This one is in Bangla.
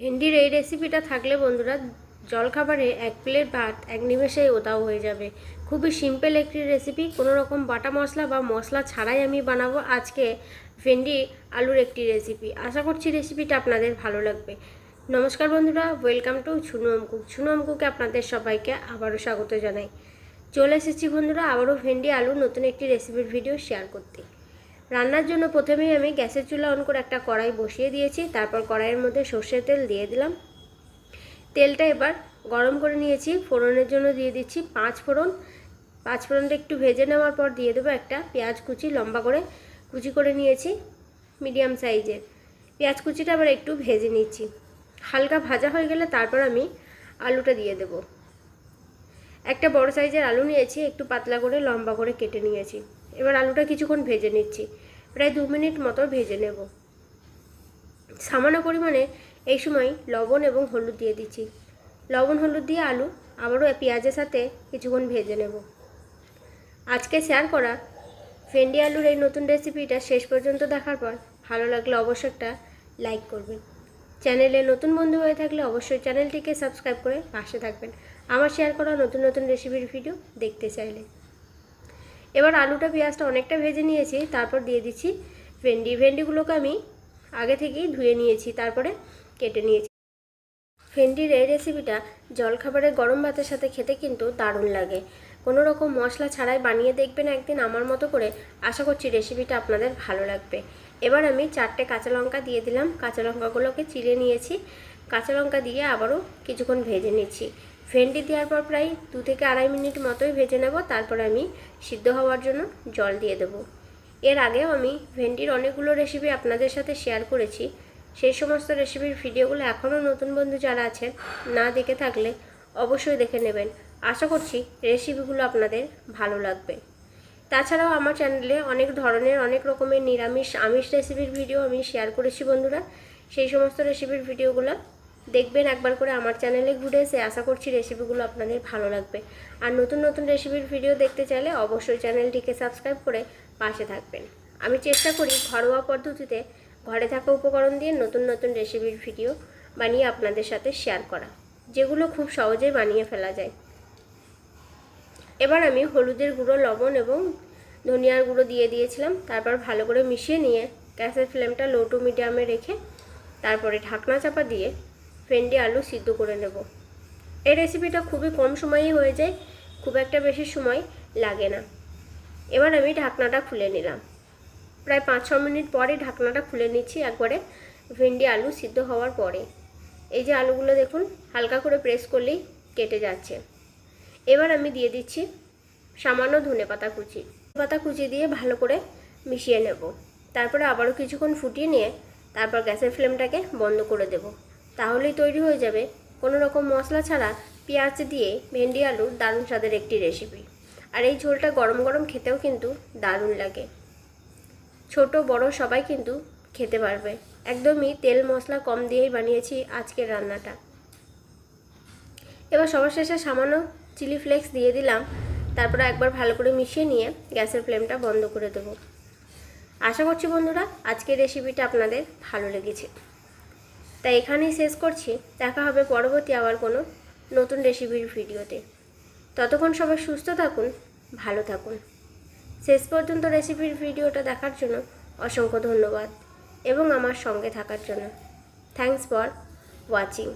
ভেন্ডির এই রেসিপিটা থাকলে বন্ধুরা, জলখাবারে এক প্লেট ভাত, এক নিমেষেই ওতাও হয়ে যাবে। খুবই সিম্পল একটি রেসিপি কোনো রকম বাটা মশলা বা মশলা ছাড়াই আমি বানাবো আজকে ভেন্ডি আলুর একটি রেসিপি আশা করছি রেসিপিটা আপনাদের ভালো লাগবে। নমস্কার বন্ধুরা ওয়েলকাম টু ছুনু আমকুক ছুনু আমকুকে আপনাদের সবাইকে আবারও স্বাগত জানাই। চলে এসেছি বন্ধুরা, আবারও ভেন্ডি আলু নতুন একটি রেসিপির ভিডিও শেয়ার করতে। রান্নার জন্য প্রথমেই আমি গ্যাসের চুলা অন করে একটা কড়াই বসিয়ে দিয়েছি, তারপর কড়াইয়ের মধ্যে সর্ষের তেল দিয়ে দিলাম। তেলটা এবার গরম করে নিয়েছি, ফোড়নের জন্য দিয়ে দিচ্ছি পাঁচ ফোড়ন। পাঁচ ফোড়নটা একটু ভেজে নেওয়ার পর দিয়ে দেবো একটা পেঁয়াজ কুচি লম্বা করে কুচি করে নিয়েছি মিডিয়াম সাইজের। পেঁয়াজ কুচিটা আবার একটু ভেজে নিচ্ছি। হালকা ভাজা হয়ে গেলে তারপর আমি আলুটা দিয়ে দেব। একটা বড় সাইজের আলু নিয়েছি, একটু পাতলা করে লম্বা করে কেটে নিয়েছি। এবার আলুটা কিছুক্ষণ ভেজে নিচ্ছি। প্রায় দু মিনিট মতো ভেজে নেব। সামান্য পরিমাণে এই সময় লবণ এবং হলুদ দিয়ে দিচ্ছি। লবণ, হলুদ দিয়ে আলু আবারও পেঁয়াজের সাথে কিছুক্ষণ ভেজে নেব। আজকে শেয়ার করা ভেন্ডি আলুর এই নতুন রেসিপিটা শেষ পর্যন্ত দেখার পর ভালো লাগলে অবশ্যই একটা লাইক করবেন। চ্যানেলে নতুন বন্ধু হয়ে থাকলে অবশ্যই চ্যানেলটিকে সাবস্ক্রাইব করে পাশে থাকবেন। আমার শেয়ার করা নতুন নতুন রেসিপির ভিডিও দেখতে চাইলে। এবার আলুটা, পেঁয়াজটা অনেকটা ভেজে নিয়েছি, তারপর দিয়ে দিচ্ছি ভেন্ডি। ভেন্ডিগুলোকে আমি আগে থেকেই ধুয়ে নিয়েছি, তারপরে কেটে নিয়েছি। ভেন্ডির এই রেসিপিটা জলখাবারে গরম ভাতের সাথে খেতে কিন্তু দারুণ লাগে। কোনো রকম মশলা ছাড়াই বানিয়ে দেখবেন একদিন আমার মতো করে। আশা করছি রেসিপিটা আপনাদের ভালো লাগবে। এবার আমি চারটে কাঁচা লঙ্কা দিয়ে দিলাম। কাঁচা লঙ্কাগুলোকে চিড়ে নিয়েছি। কাঁচা লঙ্কা দিয়ে আবারও কিছুক্ষণ ভেজে নিচ্ছি। ভেন্ডি দেওয়ার পর প্রায় দু থেকে আড়াই মিনিট মতোই ভেজে নেব। তারপর আমি সিদ্ধ হওয়ার জন্য জল দিয়ে দেবো। এর আগেও আমি ভেন্ডির অনেকগুলো রেসিপি আপনাদের সাথে শেয়ার করেছি। সেই সমস্ত রেসিপির ভিডিওগুলো এখনও নতুন বন্ধু যারা আছেন, না দেখে থাকলে অবশ্যই দেখে নেবেন। আশা করছি রেসিপিগুলো আপনাদের ভালো লাগবে। তাছাড়াও আমার চ্যানেলে অনেক ধরনের, অনেক রকমের নিরামিষ, আমিষ রেসিপির ভিডিও আমি শেয়ার করেছি বন্ধুরা। সেই সমস্ত রেসিপির ভিডিওগুলো দেখবেন একবার করে আমার চ্যানেলে ঘুরে এসে আশা করছি রেসিপিগুলো আপনাদের ভালো লাগবে। আর নতুন নতুন রেসিপির ভিডিও দেখতে চাইলে অবশ্যই চ্যানেলটিকে সাবস্ক্রাইব করে পাশে থাকবেন। আমি চেষ্টা করি ঘরোয়া পদ্ধতিতে ঘরে থাকা উপকরণ দিয়ে নতুন নতুন রেসিপির ভিডিও বানিয়ে আপনাদের সাথে শেয়ার করা, যেগুলো খুব সহজেই বানিয়ে ফেলা যায়। এবার আমি হলুদের গুঁড়ো, লবণ এবং ধনিয়ার গুঁড়ো দিয়ে দিয়েছিলাম। তারপর ভালো করে মিশিয়ে নিয়ে গ্যাসের ফ্লেমটা লো টু মিডিয়ামে রেখে তারপরে ঢাকনা চাপা দিয়ে ভেন্ডি, আলু সিদ্ধ করে নেব। এই রেসিপিটা খুবই কম সময়েই হয়ে যায়, খুব একটা বেশি সময় লাগে না। এবার আমি ঢাকনাটা খুলে নিলাম। প্রায় পাঁচ ছ মিনিট পরে ঢাকনাটা খুলে নিচ্ছি একবারে ভেন্ডি, আলু সিদ্ধ হওয়ার পরে। এই যে আলুগুলো দেখুন, হালকা করে প্রেস করলেই কেটে যাচ্ছে। এবার আমি দিয়ে দিচ্ছি সামান্য ধনে পাতা কুচি। পাতা কুচি দিয়ে ভালো করে মিশিয়ে নেব। তারপরে আবারও কিছুক্ষণ ফুটিয়ে নিয়ে তারপর গ্যাসের ফ্লেমটাকে বন্ধ করে দেব। তাহলেই তৈরি হয়ে যাবে। কোনো রকম মশলা ছাড়া পেঁয়াজ দিয়ে ভেন্ডি আলুর দারুণ স্বাদের একটি রেসিপি আর এই ঝোলটা গরম গরম খেতেও কিন্তু দারুণ লাগে। ছোট, বড় সবাই কিন্তু খেতে পারবে। একদমই তেল মশলা কম দিয়েই বানিয়েছি আজকের রান্নাটা। এবার সবার শেষে সামান্য চিলি ফ্লেক্স দিয়ে দিলাম। তারপরে একবার ভালো করে মিশিয়ে নিয়ে গ্যাসের ফ্লেমটা বন্ধ করে দেবো। আশা করছি বন্ধুরা, আজকের রেসিপিটা আপনাদের ভালো লেগেছে। তাই এখানেই শেষ করছি। দেখা হবে পরবর্তী আবার কোনো নতুন রেসিপির ভিডিওতে। ততক্ষণ সবাই সুস্থ থাকুন, ভালো থাকুন। শেষ পর্যন্ত রেসিপির ভিডিওটা দেখার জন্য অসংখ্য ধন্যবাদ এবং আমার সঙ্গে থাকার জন্য। Thanks for watching